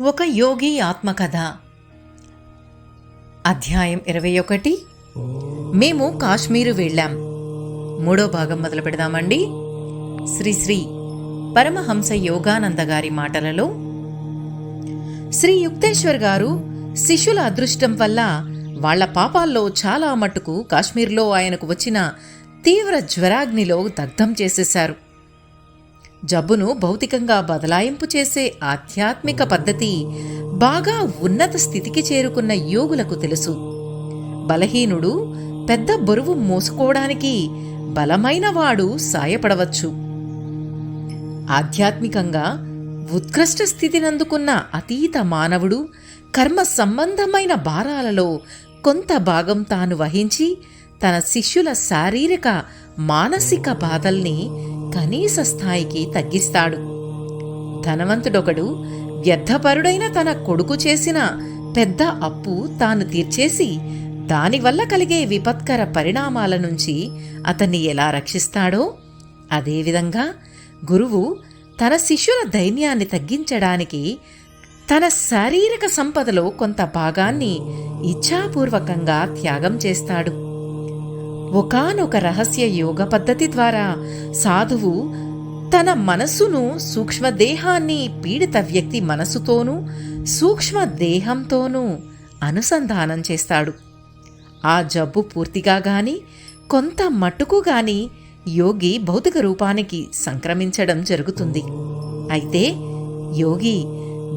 ఒక యోగి ఆత్మకథ. అధ్యాయం ఇరవై ఒకటి. మేము కాశ్మీరు వెళ్ళాం. మూడో భాగం మొదలు పెడదామండి. శ్రీశ్రీ పరమహంస యోగానంద గారి మాటలలో. శ్రీ యుక్తేశ్వర్ గారు శిష్యుల అదృష్టం వల్ల వాళ్ళ పాపాల్లో చాలా మట్టుకు కాశ్మీర్లో ఆయనకు వచ్చిన తీవ్ర జ్వరాగ్నిలో దగ్ధం చేసేశారు. జబ్బును భౌతికంగా బదలాయింపు చేసే ఆధ్యాత్మిక పద్ధతి బాగా ఉన్నత స్థితికి చేరుకున్న యోగులకు తెలుసు. బలహీనుడు పెద్ద బరువు మోసుకోవడానికి బలమైనవాడు సాయపడవచ్చు. ఆధ్యాత్మికంగా ఉత్కృష్ట స్థితినందుకున్న అతీత మానవుడు కర్మ సంబంధమైన భారాలలో కొంత భాగం తాను వహించి తన శిష్యుల శారీరక మానసిక బాధల్ని కనీస స్థాయికి తగ్గిస్తాడు. ధనవంతుడొకడు వ్యర్థపరుడైన తన కొడుకు చేసిన పెద్ద అప్పు తాను తీర్చేసి దానివల్ల కలిగే విపత్కర పరిణామాల నుంచి అతన్ని ఎలా రక్షిస్తాడో అదేవిధంగా గురువు తన శిష్యుల దైన్యాన్ని తగ్గించడానికి తన శారీరక సంపదలో కొంత భాగాన్ని ఇచ్ఛాపూర్వకంగా త్యాగం చేస్తాడు. ఒకానొక రహస్య యోగ పద్ధతి ద్వారా సాధువు తన మనస్సును సూక్ష్మదేహాన్ని పీడిత వ్యక్తి మనసుతోనూ సూక్ష్మదేహంతోనూ అనుసంధానం చేస్తాడు. ఆ జబ్బు పూర్తిగా గాని కొంత మట్టుకు గాని యోగి భౌతిక రూపానికి సంక్రమించడం జరుగుతుంది. అయితే యోగి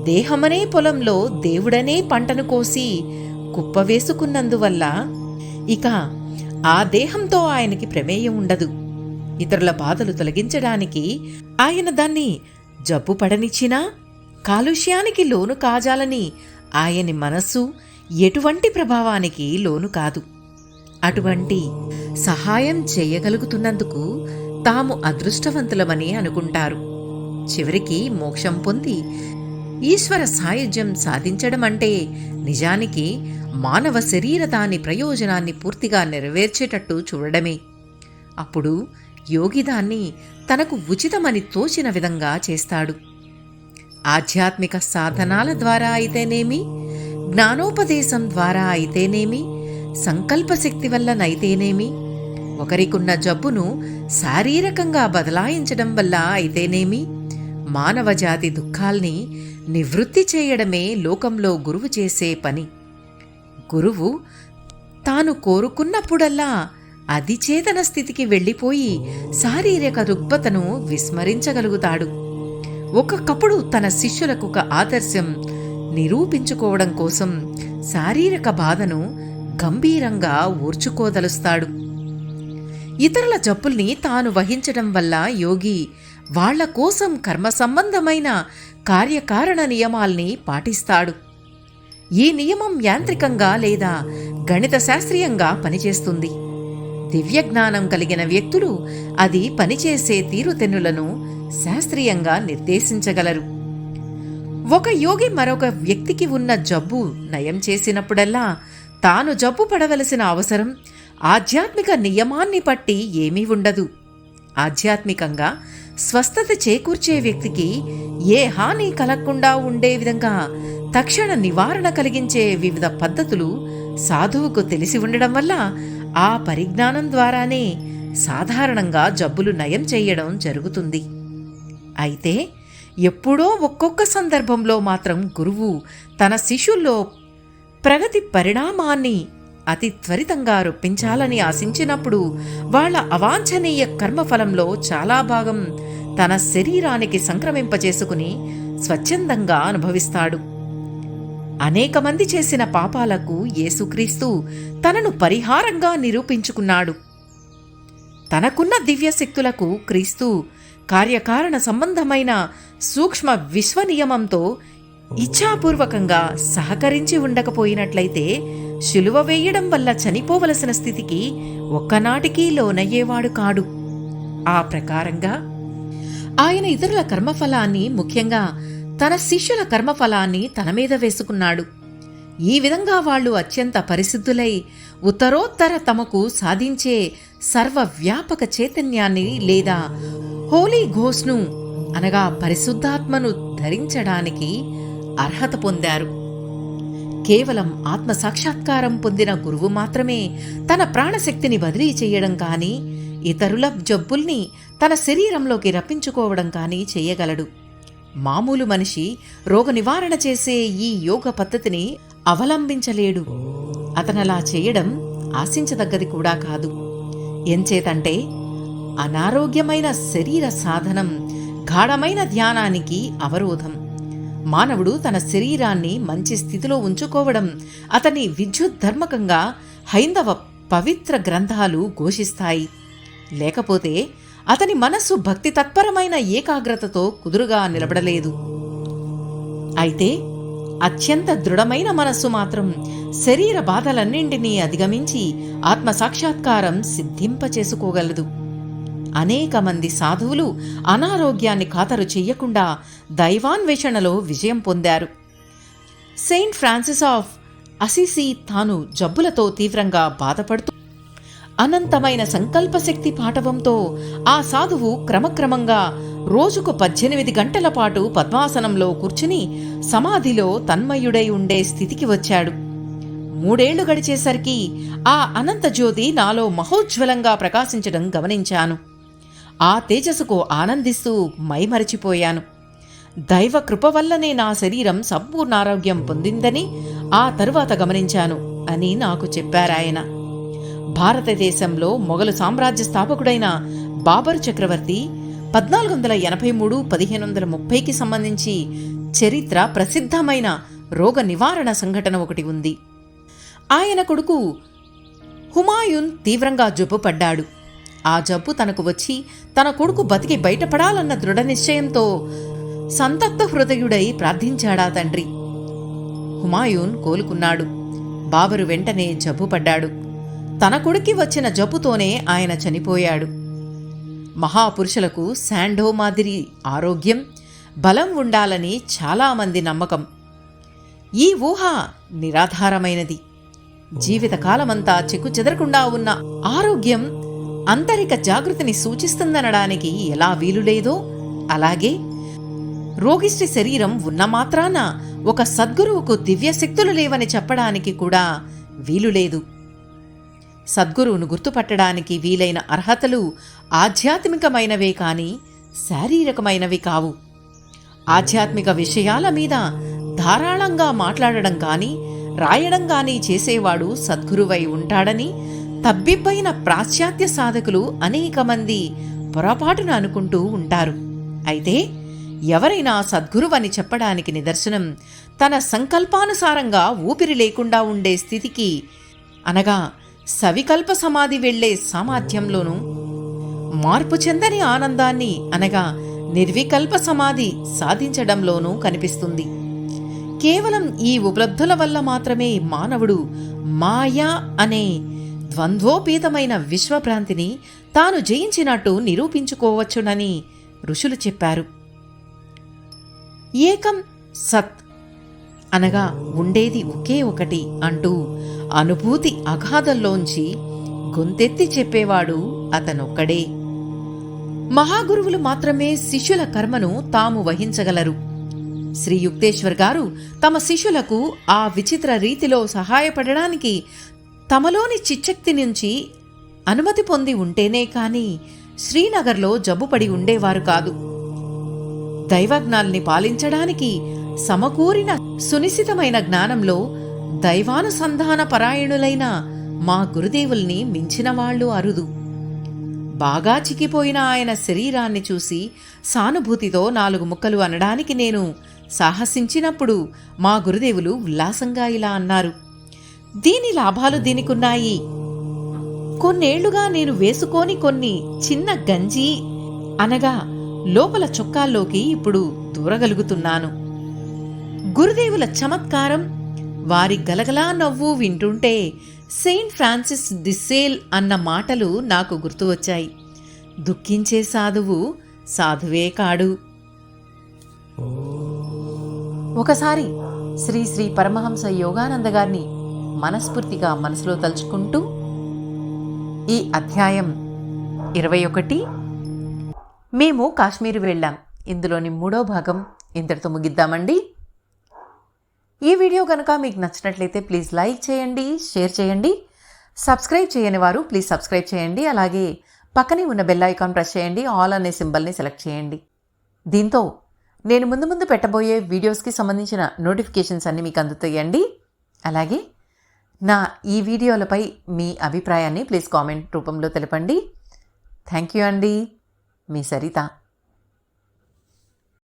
దేహమనే పొలంలో దేవుడనే పంటను కోసి కుప్పవేసుకున్నందువల్ల ఇక ఆ దేహంతో ఆయనకి ప్రమేయం ఉండదు. ఇతరుల బాధలు తొలగించడానికి ఆయన దాన్ని జబ్బు పడనిచ్చినా కాలుష్యానికి లోను కాజాలని ఆయని మనస్సు ఎటువంటి ప్రభావానికి లోను కాదు. అటువంటి సహాయం చేయగలుగుతున్నందుకు తాము అదృష్టవంతులమని అనుకుంటారు. చివరికి మోక్షం పొంది ఈశ్వర సాయుధ్యం సాధించడం అంటే నిజానికి మానవ శరీర దాని ప్రయోజనాన్ని పూర్తిగా నెరవేర్చేటట్టు చూడడమే. అప్పుడు యోగి దాన్ని తనకు ఉచితమని తోచిన విధంగా చేస్తాడు. ఆధ్యాత్మిక సాధనాల ద్వారా అయితేనేమి జ్ఞానోపదేశం ద్వారా అయితేనేమి సంకల్పశక్తి వల్లనైతేనేమి ఒకరికున్న జబ్బును శారీరకంగా బదలాయించడం వల్ల అయితేనేమి మానవజాతి దుఃఖాల్ని నివృత్తి చేయడమే లోకంలో గురువు చేసే పని. గురువు తాను కోరుకున్నప్పుడల్లా అధిచేతన స్థితికి వెళ్ళిపోయి శారీరక రుగ్మతను విస్మరించగలుగుతాడు. ఒక్కొక్కప్పుడు తన శిష్యులకు ఒక ఆదర్శం నిరూపించుకోవడం కోసం శారీరక బాధను గంభీరంగా ఊర్చుకోదలుస్తాడు. ఇతరుల జబ్బుల్ని తాను వహించడం వల్ల యోగి వాళ్ళ కోసం కర్మ సంబంధమైన కార్యకారణ నియమాల్ని పాటిస్తాడు. ఈ నియమం యాంత్రికంగా లేదా గణిత శాస్త్రీయంగా పనిచేస్తుంది. దివ్యజ్ఞానం కలిగిన వ్యక్తులు అది పనిచేసే తీరుతెన్నులను శాస్త్రీయంగా నిర్దేశించగలరు. ఒక యోగి మరొక వ్యక్తికి ఉన్న జబ్బు నయం చేసినప్పుడల్లా తాను జబ్బు పడవలసిన అవసరం ఆధ్యాత్మిక నియమాన్ని పట్టి ఏమీ ఉండదు. ఆధ్యాత్మికంగా స్వస్థత చేకూర్చే వ్యక్తికి ఏ హాని కలగకుండా ఉండే విధంగా తక్షణ నివారణ కలిగించే వివిధ పద్ధతులు సాధువుకు తెలిసి ఉండడం వల్ల ఆ పరిజ్ఞానం ద్వారానే సాధారణంగా జబ్బులు నయం చేయడం జరుగుతుంది. అయితే ఎప్పుడో ఒక్కొక్క సందర్భంలో మాత్రం గురువు తన శిష్యుల్లో ప్రగతి పరిణామాన్ని అతి త్వరితంగా రొప్పించాలని ఆశించినప్పుడు వాళ్ళ అవాంఛనీయ కర్మఫలంలో చాలా భాగం తన శరీరానికి సంక్రమింపజేసుకుని స్వచ్ఛందంగా అనుభవిస్తాడు. అనేక మంది చేసిన పాపాలకు యేసుక్రీస్తు తనను పరిహారంగా నిరూపించుకున్నాడు. తనకున్న దివ్యశక్తులకు క్రీస్తు కార్యకారణ సంబంధమైన సూక్ష్మ విశ్వనియమంతో ఇచ్ఛాపూర్వకంగా సహకరించి ఉండకపోయినట్లయితే శిలువ వేయడం వల్ల చనిపోవలసిన స్థితికి ఒక్కనాటికి లోనయ్యేవాడు కాడు. ఆ ప్రకారంగా ఆయన ఇతరుల కర్మఫలాన్ని ముఖ్యంగా తన శిష్యుల కర్మఫలాన్ని తన మీద వేసుకున్నాడు. ఈ విధంగా వాళ్ళు అత్యంత పరిశుద్ధులై ఉత్తరోత్తర తమకు సాధించే సర్వవ్యాపక చైతన్యాన్ని లేదా హోలీ ఘోష్ను అనగా పరిశుద్ధాత్మను ధరించడానికి అర్హత పొందారు. కేవలం ఆత్మ సాక్షాత్కారం పొందిన గురువు మాత్రమే తన ప్రాణశక్తిని బదిలీ చేయడం కానీ ఇతరుల జబ్బుల్ని తన శరీరంలోకి రప్పించుకోవడం కానీ చేయగలడు. మామూలు మనిషి రోగ నివారణ చేసే ఈ యోగ పద్ధతిని అవలంబించలేడు. అతనలా చేయడం ఆశించదగ్గది కూడా కాదు. ఎంచేతంటే అనారోగ్యమైన శరీర సాధనం గాఢమైన ధ్యానానికి అవరోధం. మానవుడు తన శరీరాన్ని మంచి స్థితిలో ఉంచుకోవడం అతని విద్యుద్ధర్మకంగా హైందవ పవిత్ర గ్రంథాలు ఘోషిస్తాయి. లేకపోతే అతని మనస్సు భక్తి తత్పరమైన ఏకాగ్రతతో కుదురుగా నిలబడలేదు. అయితే అత్యంత దృఢమైన మనస్సు మాత్రం శరీర బాధలన్నింటినీ అధిగమించి ఆత్మ సాక్షాత్కారం సిద్ధింపచేసుకోగలదు. అనేక మంది సాధువులు అనారోగ్యాన్ని ఖాతరు చెయ్యకుండా దైవాన్వేషణలో విజయం పొందారు. సెయింట్ ఫ్రాన్సిస్ ఆఫ్ అసిసి తాను జబ్బులతో తీవ్రంగా బాధపడుతూ అనంతమైన సంకల్పశక్తి పాటవంతో ఆ సాధువు క్రమక్రమంగా రోజుకు పద్దెనిమిది గంటల పాటు పద్మాసనంలో కూర్చుని సమాధిలో తన్మయుడై ఉండే స్థితికి వచ్చాడు. మూడేళ్ళు గడిచేసరికి ఆ అనంత జ్యోతి నాలో మహోజ్వలంగా ప్రకాశించడం గమనించాను. ఆ తేజస్సుకు ఆనందిస్తూ మైమరచిపోయాను. దైవ కృప వల్లనే నా శరీరం సంపూర్ణ ఆరోగ్యం పొందిందని ఆ తరువాత గమనించాను అని నాకు చెప్పారాయన. భారతదేశంలో మొఘలు సామ్రాజ్య స్థాపకుడైన బాబర్ చక్రవర్తి పద్నాలుగు వందల ఎనభై మూడు పదిహేను వందల ముప్పైకి సంబంధించి చరిత్ర ప్రసిద్ధమైన రోగ నివారణ సంఘటన ఒకటి ఉంది. ఆయన కొడుకు హుమాయూన్ తీవ్రంగా జబ్బుపడ్డాడు ఆ జబ్బు తనకు వచ్చి తన కొడుకు బతికి బయటపడాలన్న దృఢ నిశ్చయంతో సంతప్త హృదయుడై ప్రార్థించాడా తండ్రి. హుమాయూన్ కోలుకున్నాడు. బాబరు వెంటనే జబ్బుపడ్డాడు తన కొడుక్కి వచ్చిన జబ్బుతోనే ఆయన చనిపోయాడు. మహాపురుషులకు శాండో మాదిరి ఆరోగ్యం బలం ఉండాలని చాలామంది నమ్మకం. ఈ ఊహ నిరాధారమైనది. జీవితకాలమంతా చెక్కు చెదరకుండా ఉన్న ఆరోగ్యం అంతరిక జాగృతిని సూచిస్తుందనడానికి ఎలా వీలులేదో అలాగే రోగిష్టి శరీరం ఉన్న మాత్రాన ఒక సద్గురువుకు దివ్యశక్తులు లేవని చెప్పడానికి కూడా వీలులేదు. సద్గురువును గుర్తుపట్టడానికి వీలైన అర్హతలు ఆధ్యాత్మికమైనవే కాని శారీరకమైనవి కావు. ఆధ్యాత్మిక విషయాల మీద ధారాళంగా మాట్లాడడం కానీ రాయడం కానీ చేసేవాడు సద్గురువై ఉంటాడని తబ్బిబ్బైన పాశ్చాత్య సాధకులు అనేక మంది పొరపాటున అనుకుంటూ ఉంటారు. అయితే ఎవరైనా సద్గురువని చెప్పడానికి నిదర్శనం తన సంకల్పానుసారంగా ఊపిరి లేకుండా ఉండే స్థితికి అనగా సవికల్ప సమాధి వెళ్ళే సామర్థ్యంలోనూ మార్పు చెందని ఆనందాన్ని అనగా నిర్వికల్ప సమాధి సాధించడంలోనూ కనిపిస్తుంది. కేవలం ఈ ఉపలబ్ధుల వల్ల మాత్రమే మానవుడు మాయా అనే ద్వంద్వోపేతమైన విశ్వభ్రాంతిని తాను జయించినట్టు నిరూపించుకోవచ్చునని ఋషులు చెప్పారు. ఏకం సత్ అనగా ఉండేది ఒకే ఒకటి అంటూ అనుభూతి అగాధంలోంచి గొంతెత్తి చెప్పేవాడు అతనొక్కడే. మహాగురువులు మాత్రమే శిష్యుల కర్మను తాము వహించగలరు. శ్రీ యుక్తేశ్వర్ గారు తమ శిష్యులకు ఆ విచిత్ర రీతిలో సహాయపడడానికి తమలోని చిచ్చక్తి నుంచి అనుమతి పొంది ఉంటేనే కాని శ్రీనగర్లో జబ్బుపడి ఉండేవారు కాదు. దైవజ్ఞాల్ని పాలించడానికి సమకూరిన సునిశితమైన జ్ఞానంలో దైవానుసంధాన పరాయణులైన మా గురుదేవుల్ని మించిన వాళ్ళు అరుదు. బాగా చిక్కిపోయిన ఆయన శరీరాన్ని చూసి సానుభూతితో నాలుగు ముక్కలు అనడానికి నేను సాహసించినప్పుడు మా గురుదేవులు ఉల్లాసంగా ఇలా అన్నారు దీని లాభాలు దీనికున్నాయి. కొన్నేళ్ళుగా నేను వేసుకోని కొన్ని చిన్న గంజి అనగా లోపల చొక్కాల్లోకి ఇప్పుడు దూరగలుగుతున్నాను. గురుదేవుల చమత్కారం వారి గలగలా నవ్వు వింటుంటే సెయింట్ ఫ్రాన్సిస్ దిస్సేల్ అన్న మాటలు నాకు గుర్తు వచ్చాయి. దుఃఖించే సాధువు సాధువే కాడు. ఒకసారి శ్రీ శ్రీ పరమహంస యోగానంద గారిని మనస్ఫూర్తిగా మనసులో తలుచుకుంటూ ఈ అధ్యాయం ఇరవై ఒకటి. మేము కాశ్మీర్ వెళ్ళాం. ఇందులోని మూడో భాగం ఇంతటితో ముగిద్దామండి. ఈ వీడియో కనుక మీకు నచ్చినట్లయితే ప్లీజ్ లైక్ చేయండి షేర్ చేయండి. సబ్స్క్రైబ్ చేయని వారు ప్లీజ్ సబ్స్క్రైబ్ చేయండి. అలాగే పక్కనే ఉన్న బెల్ ఐకాన్ ప్రెస్ చేయండి. ఆల్ అనే సింబల్ని సెలెక్ట్ చేయండి. దీంతో నేను ముందు ముందు పెట్టబోయే వీడియోస్కి సంబంధించిన నోటిఫికేషన్స్ అన్నీ మీకు అందుతాయండి. అలాగే నా ఈ వీడియోలపై మీ అభిప్రాయాన్ని ప్లీజ్ కామెంట్ రూపంలో తెలపండి. థ్యాంక్ యూ అండి. మీ సరిత.